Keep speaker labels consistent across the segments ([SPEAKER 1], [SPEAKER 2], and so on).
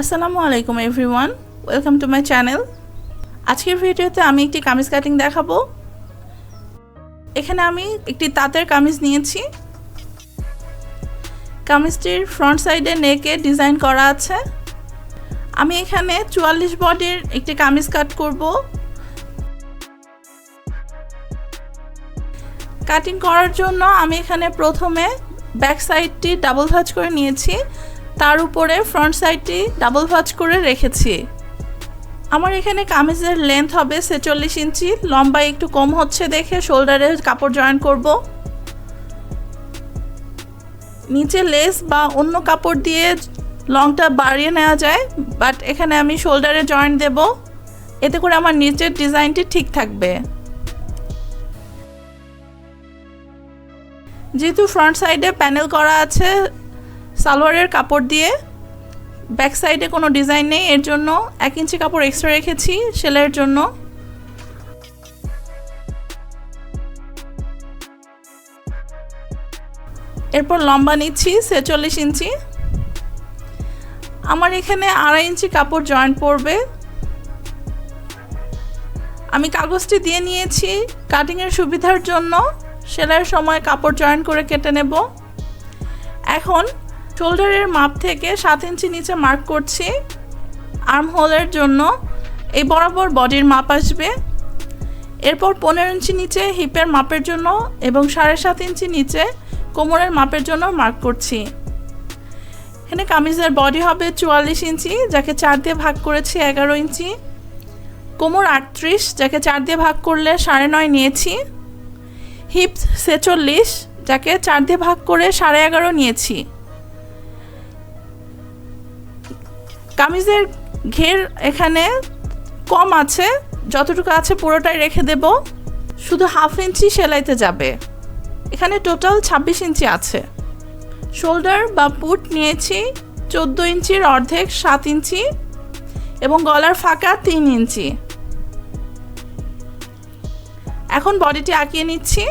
[SPEAKER 1] আসসালামু আলাইকুম everyone welcome to my channel আজকের ভিডিওতে আমি একটি কামিজ কাটিং দেখাবো। এখানে আমি একটি তাঁতের কামিজ নিয়েছি। কামিজটির ফ্রন্ট সাইডে নেকে ডিজাইন করা আছে। আমি এখানে চুয়াল্লিশ বডির একটি কামিজ কাট করব। কাটিং করার জন্য আমি এখানে প্রথমে ব্যাক সাইডটি ডাবল ভাঁজ করে নিয়েছি। তার উপরে ফ্রন্ট সাইডটি ডাবল ভাজ করে রেখেছি। আমার এখানে কামিজের লেন্থ হবে ছেচল্লিশ ইঞ্চি লম্বা একটু কম হচ্ছে দেখে শোল্ডারে কাপড় জয়েন করব। নিচে লেস বা অন্য কাপড় দিয়ে লংটা বাড়িয়ে নেওয়া যায় বাট এখানে আমি শোল্ডারে জয়েন্ট দেব। এতে করে আমার নিচের ডিজাইনটি ঠিক থাকবে। যেহেতু ফ্রন্ট সাইডে প্যানেল করা আছে সালোয়ারের কাপড় দিয়ে ব্যাক সাইডে কোনো ডিজাইন নেই, এর জন্য এক ইঞ্চি কাপড় এক্সট্রা রেখেছি সেলাইয়ের জন্য। এরপর লম্বা নিচ্ছি ছেচল্লিশ ইঞ্চি। আমার এখানে আড়াই ইঞ্চি কাপড় জয়েন্ট পড়বে। আমি কাগজটি দিয়ে নিয়েছি কাটিংয়ের সুবিধার জন্য সেলাইয়ের সময় কাপড় জয়েন করে কেটে নেব। এখন শোল্ডারের মাপ থেকে সাত ইঞ্চি নিচে মার্ক করছি। আর্ম হোলের জন্য এই বরাবর বডির মাপ আসবে। এরপর পনেরো ইঞ্চি নিচে হিপের মাপের জন্য এবং সাড়ে সাত ইঞ্চি নিচে কোমরের মাপের জন্য মার্ক করছি। এখানে কামিজের বডি হবে চুয়াল্লিশ ইঞ্চি, যাকে চার দিয়ে ভাগ করেছি এগারো ইঞ্চি। কোমর আটত্রিশ, যাকে চার দিয়ে ভাগ করলে সাড়ে নয় নিয়েছি। হিপ ছেচল্লিশ, যাকে চার দিয়ে ভাগ করে সাড়ে এগারো নিয়েছি। কামিজের ঘের এখানে কম আছে, যতটুকু আছে পুরোটাই রেখে দেব। শুধু হাফ ইঞ্চি সেলাইতে যাবে। এখানে টোটাল ছাব্বিশ ইঞ্চি আছে। শোল্ডার বা পুট নিয়েছি, চোদ্দ ইঞ্চির অর্ধেক সাত ইঞ্চি এবং গলার ফাঁকা তিন ইঞ্চি। এখন বডিটি আঁকিয়ে নিচ্ছি।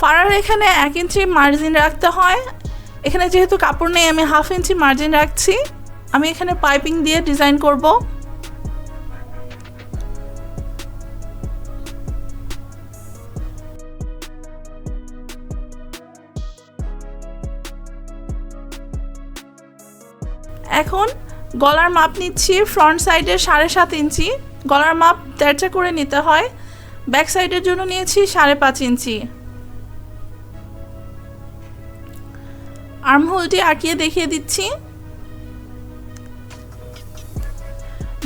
[SPEAKER 1] ফাড়ার এখানে এক ইঞ্চি মার্জিন রাখতে হয়। এখানে যেহেতু কাপড় নেই, আমি হাফ ইঞ্চি মার্জিন রাখছি। আমি এখানে পাইপিং দিয়ে ডিজাইন করব। এখন গলার মাপ নিচ্ছি ফ্রন্ট সাইডে সাড়ে সাত ইঞ্চি। গলার মাপ দেড়চা করে নিতে হয়। ব্যাক সাইডের জন্য নিয়েছি সাড়ে পাঁচ ইঞ্চি। আর্মহোলটি আঁকিয়ে দেখিয়ে দিচ্ছি।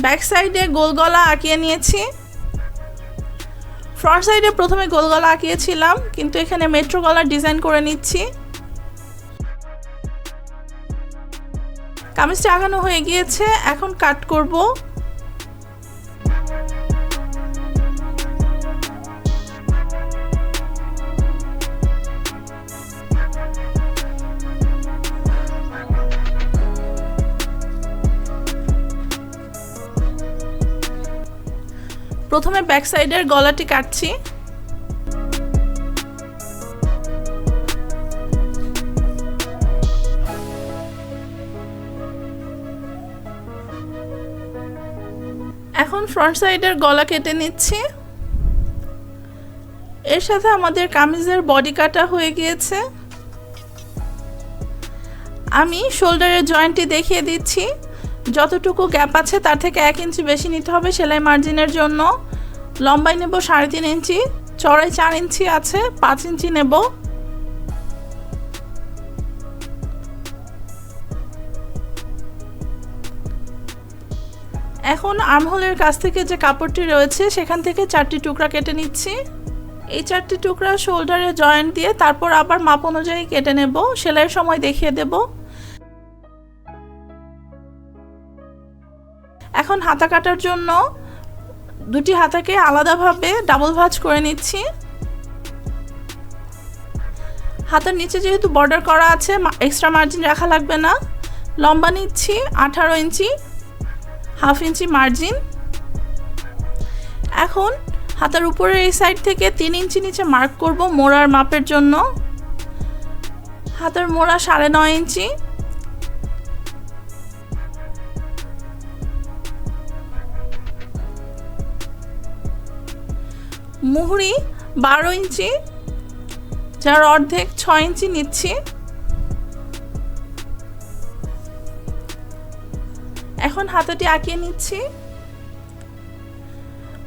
[SPEAKER 1] ব্যাক সাইডে গোল গলা আঁকিয়ে নিয়েছি। ফ্রন্ট সাইডে প্রথমে গোল গলা আঁকিয়েছিলাম, কিন্তু এখানে মেট্রো গলার ডিজাইন করে নিচ্ছি। কামিজটা আঁকানো হয়ে গিয়েছে, এখন কাট করব। প্রথমে ব্যাক সাইডের গলাটি কাটছি। এখন ফ্রন্ট সাইডের গলা কেটে নিচ্ছি। এর সাথে আমাদের কামিজের বডি কাটা হয়ে গিয়েছে। আমি শোল্ডারের জয়েন্টটি দেখিয়ে দিচ্ছি। যতটুকু গ্যাপ আছে তার থেকে এক ইঞ্চি বেশি নিতে হবে সেলাই মার্জিনের জন্য। লম্বাই নেব সাড়ে তিন ইঞ্চি চড়াই চার ইঞ্চি আছে, পাঁচ ইঞ্চি নেব। এখন আর্মহোলের কাছ থেকে যে কাপড়টি রয়েছে, সেখান থেকে চারটি টুকরা কেটে নিচ্ছি। এই চারটি টুকরা শোল্ডারে জয়েন্ট দিয়ে তারপর আবার মাপ অনুযায়ী কেটে নেব, সেলাইয়ের সময় দেখিয়ে দেবো। এখন হাতা কাটার জন্য দুটি হাতাকে আলাদাভাবে ডাবল ভাজ করে নিচ্ছি। হাতের নিচে যেহেতু বর্ডার করা আছে এক্সট্রা মার্জিন রাখা লাগবে না। লম্বা নিচ্ছি আঠারো ইঞ্চি হাফ ইঞ্চি মার্জিন এখন হাতের উপরের এই সাইড থেকে তিন ইঞ্চি নিচে মার্ক করব মোড়ার মাপের জন্য। হাতের মোড়া সাড়ে নয় ইঞ্চি মুহুরি বারো ইঞ্চি, যার অর্ধেক ছয় ইঞ্চি নিচ্ছি। এখন হাতাটি আঁকিয়ে নিচ্ছি।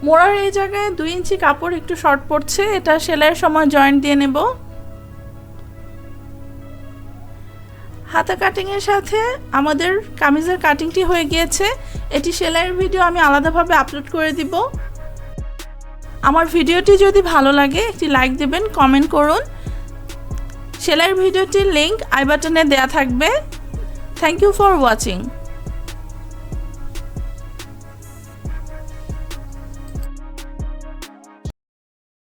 [SPEAKER 1] মোড়ার এই জায়গায় দুই ইঞ্চি কাপড় একটু শর্ট পড়ছে, এটা সেলাইয়ের সময় জয়েন্ট দিয়ে নেব। হাতা কাটিংয়ের সাথে আমাদের কামিজের কাটিংটি হয়ে গিয়েছে। এটি সেলাইয়ের ভিডিও আমি আলাদাভাবে আপলোড করে দিব। আমার ভিডিওটি যদি ভালো লাগে, একটি লাইক দেবেন কমেন্ট করুন। সেলাইয়ের ভিডিওটির লিঙ্ক আই বাটনে দেওয়া থাকবে। Thank you for watching